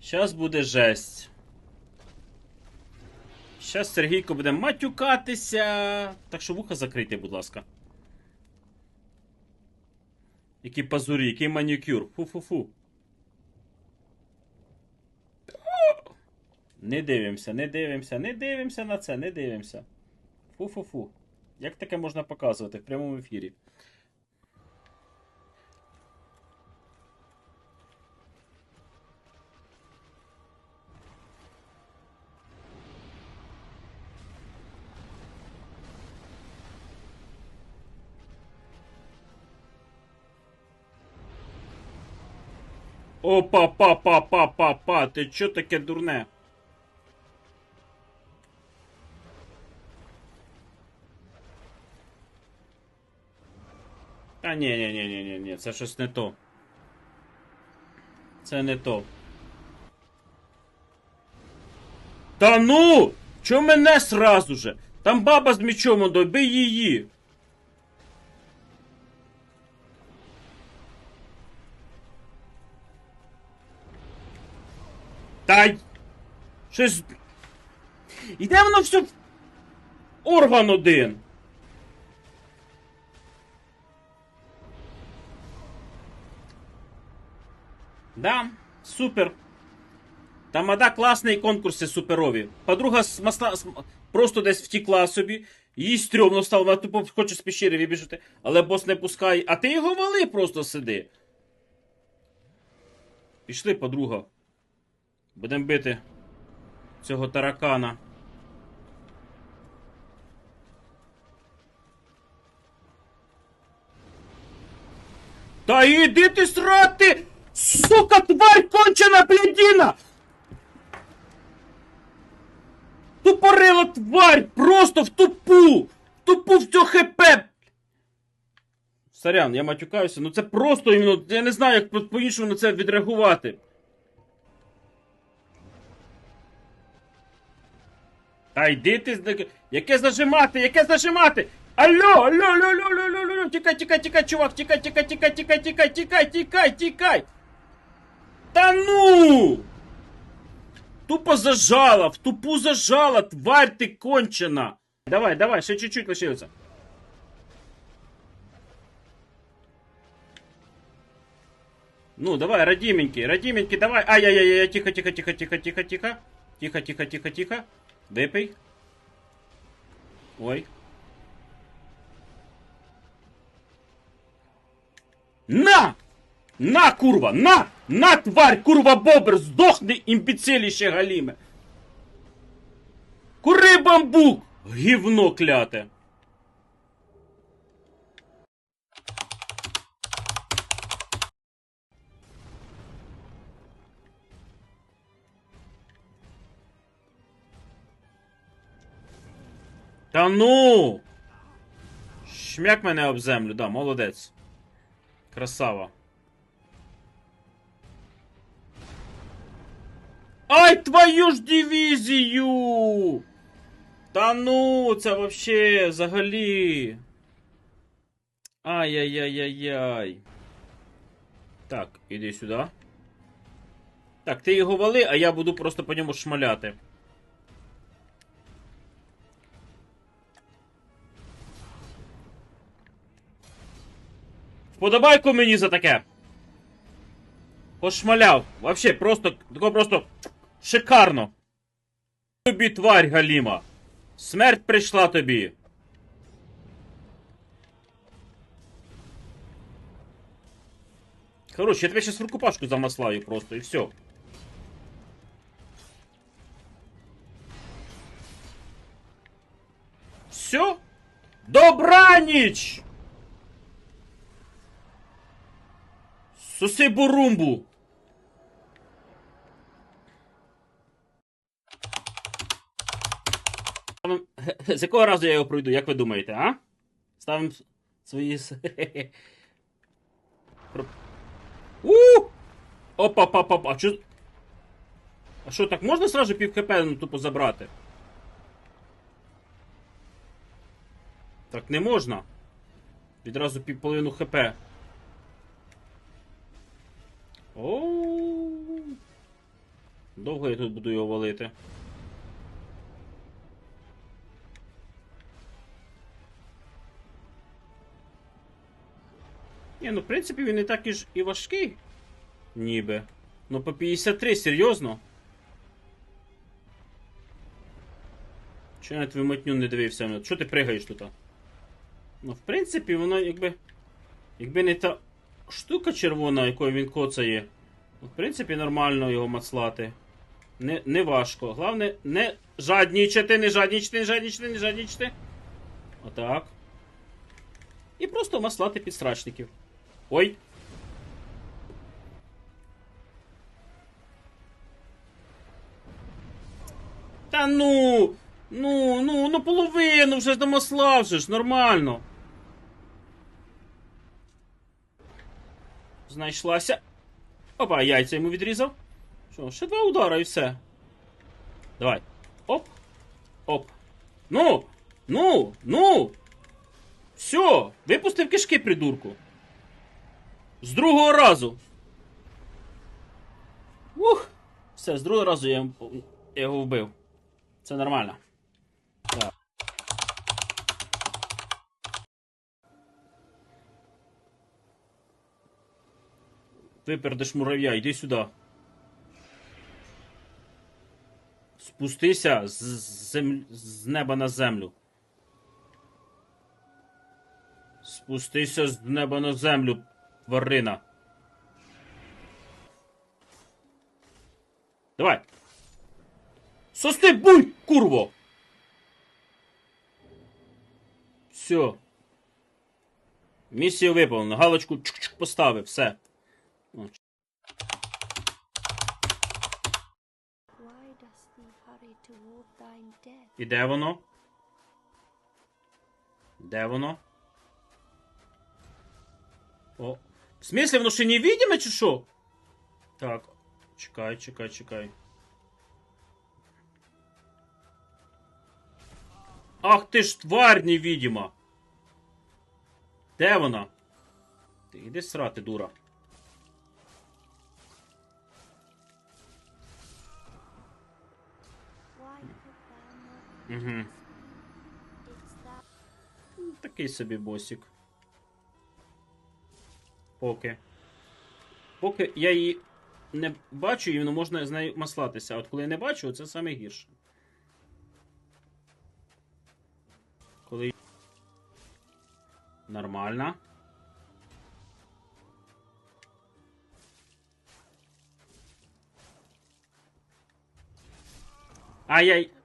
Щас буде жесть. Щас Сергійко буде матюкатися. Так що вуха закрийте, будь ласка. Які пазурі, який манікюр. Фу-фу-фу. Не дивимося, не дивимося, не дивимося на це, не дивимося. Фу-фу-фу. Як таке можна показувати в прямому ефірі? Опа, па, па, па, па, па, ти чо таке дурне? Та ні, ні, ні, ні, ні, ні, це щось не то. Це не то. Та ну! Чо мене сразу же? Там баба з мечом, добий її. Та й... Щось... Іде воно все... Орган один. Да, супер. Тамада класний конкурси суперові. Подруга масла просто десь втікла собі. Їй стрьомно стало, вона тупо хоче з пещери вибіжати, але бос не пускає. А ти його вали просто сиди. Пішли, подруга. Будемо бити цього таракана. Та іди ти срати! Сука, тварь кончена блядіна! Тупорила тварь! Просто в тупу! В тупу в цю хп! Сорян, я матюкаюся, ну це просто іменно. Я не знаю, як по- по-іншому на це відреагувати. Та йди ти Яке зажимати? Яке зажимати? Алло, алло, алло, алло, алло, алло, алло, тікай, тікай, тікай, чувак, тікай, тікай, тікай, тікай, тікай, тікай, тікай, тікай. Та ну! Тупо зажала, в тупу зажала, тварь ти кончена. Давай, давай, ще чуть-чуть лишилося. Ну, давай, родименький, родименький, давай. Ай-яй-яй, тихо, тихо, тихо, тихо, тихо, тихо. Тихо, тихо, тихо, тихо. Випий. Ой. На! На, курва! На! На, тварь, курва бобер! Здохни, імбіциліще галіме! Кури бамбук! Гівно кляте! Та ну! Шмяк мене об землю, да, молодець. Красава. Ай, твою ж дивізію! Та ну, це вообще взагалі. Ай-яй-яй-яй-яй. Так, іди сюди. Так, ти його вали, а я буду просто по ньому шмаляти. Вподобайку мені за таке. Пошмаляв. Вообще, просто, тако просто шикарно. Тобі тварь, Галіма. Смерть прийшла тобі. Короче, я тебе сейчас в рукопашку замаслаю просто, и все. Все? Добраніч! Суси бурумбу! З якого разу я його пройду, як ви думаєте, а? Ставимо свої. У! Опа, па, па. А чо... А що, так можна сразу пів хп ну, тупо забрати? Так не можна. Відразу півполовину хп. О. Довго я тут буду його валити. Ні, ну в принципі він не так і ж і важкий. Ніби. Ну по 53, серйозно? Чого я на твою матню не дивився? Чого ти пригаєш тут? Ну, в принципі, воно якби. Якби не та штука червона, якою він коцає. В принципі, нормально його мацлати. Не, не важко. Головне, не жаднічати, не жаднічати, не жаднічати, не жаднічати. Отак. І просто маслати підстрачників. Ой. Та ну! Ну, ну, ну половину вже домаслав же ж, нормально. Знайшлася. Опа, яйця йому відрізав. Що, ще два удара і все. Давай. Оп. Оп. Ну! Ну! Ну! Все! Випустив кишки, придурку. З другого разу. Ух! Все, з другого разу я, його вбив. Це нормально. Так. Випердиш мурав'я, йди сюди. Спустися з, зем... з неба на землю. Спустися з неба на землю, тварина. Давай. Сости буй, курво! Все. Місія виповнена. Галочку чук-чук поставив, все. І де воно? Де воно? О. В смысле, воно ще невидиме чи що? Так. Чекай, чекай, чекай. Ах ти ж тварь невидима. Де вона? Ти іди срати, дура. Угу. Такий собі босик. Поки. Поки я її не бачу, і можна з нею маслатися. От коли я не бачу, це саме гірше. Коли. Нормально. Ай-яй.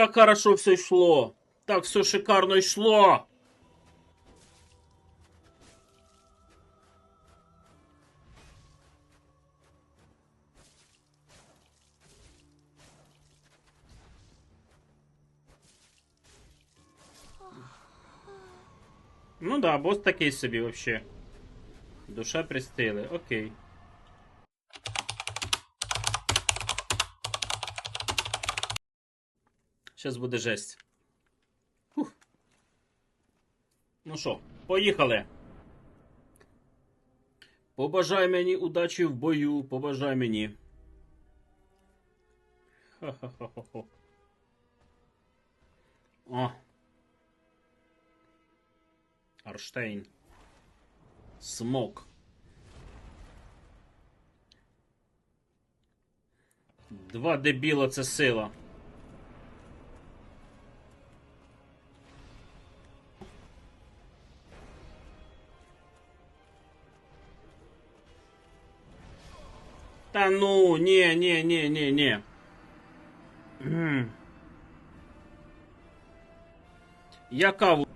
Так хорошо все йшло. Так все шикарно йшло. Ну да, бос такий собі вообще. Душа пристили, окей. Зараз буде жесть. Фух. Ну що, поїхали. Побажай мені удачі в бою, побажай мені. Ха-ха-ха-ха. О. Арштейн. Смок. Два дебіла це сила. Та ну, не, не, не, не, не. Я каву.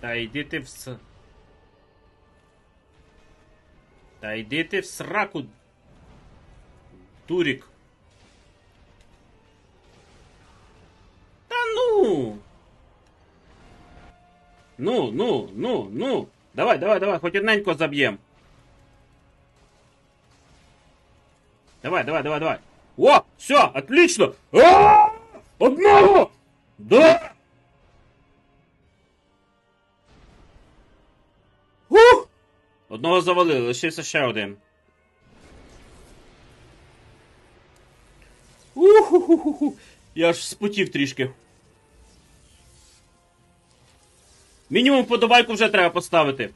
Та йди ти в с... Та йди ти в сраку. Турік. Ну, ну, ну, ну. Давай, давай, давай, хоч одненько заб'єм. Давай, давай, давай, давай. О, все, отлично. А! Одного! Да! Ух! Одного завалили, лишився ще один. Уху-ху-ху-ху. Я аж спотів трішки. Мінімум подобайку вже треба поставити.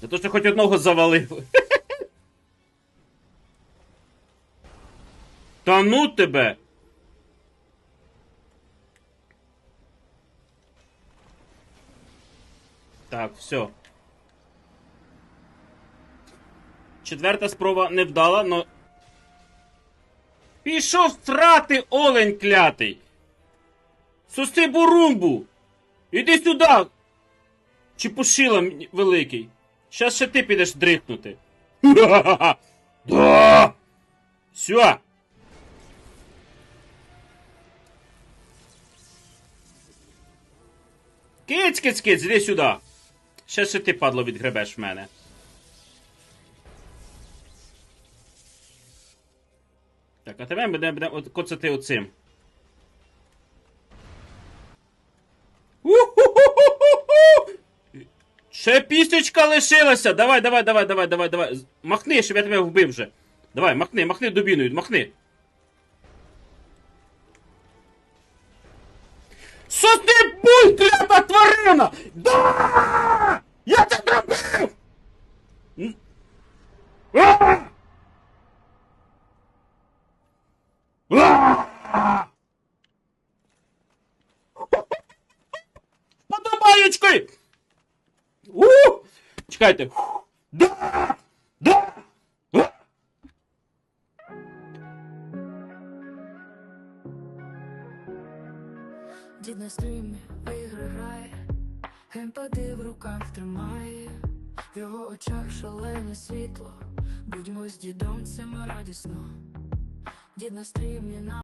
За те, що хоч одного завалив. Та ну тебе! Так, все. Четверта спроба не вдала, но. Пішов страти, олень клятий! Сусти бурумбу! Іди сюди! Чепушила мені великий. Щас ще ти підеш дрихнути. Да! Все! Киць, киць, киць, іди сюди. Ще ще ти, падло, відгребеш в мене. Так, а тебе буде, буде от, коцати оцим. Ще пістечка лишилася. Давай, давай, давай, давай, давай, давай. Махни, щоб я тебе вбив вже. Давай, махни, махни дубіною, махни. Що ти буй, клята тварина? Да! Я тебе вбив! М. А! А! Подобаєчки! У! Чекайте. Да! Да! Дід на стрімі в ігри грає, в руках тримає, в його очах шалене світло. Будьмо з дідом, це радісно. Дід на стрімі на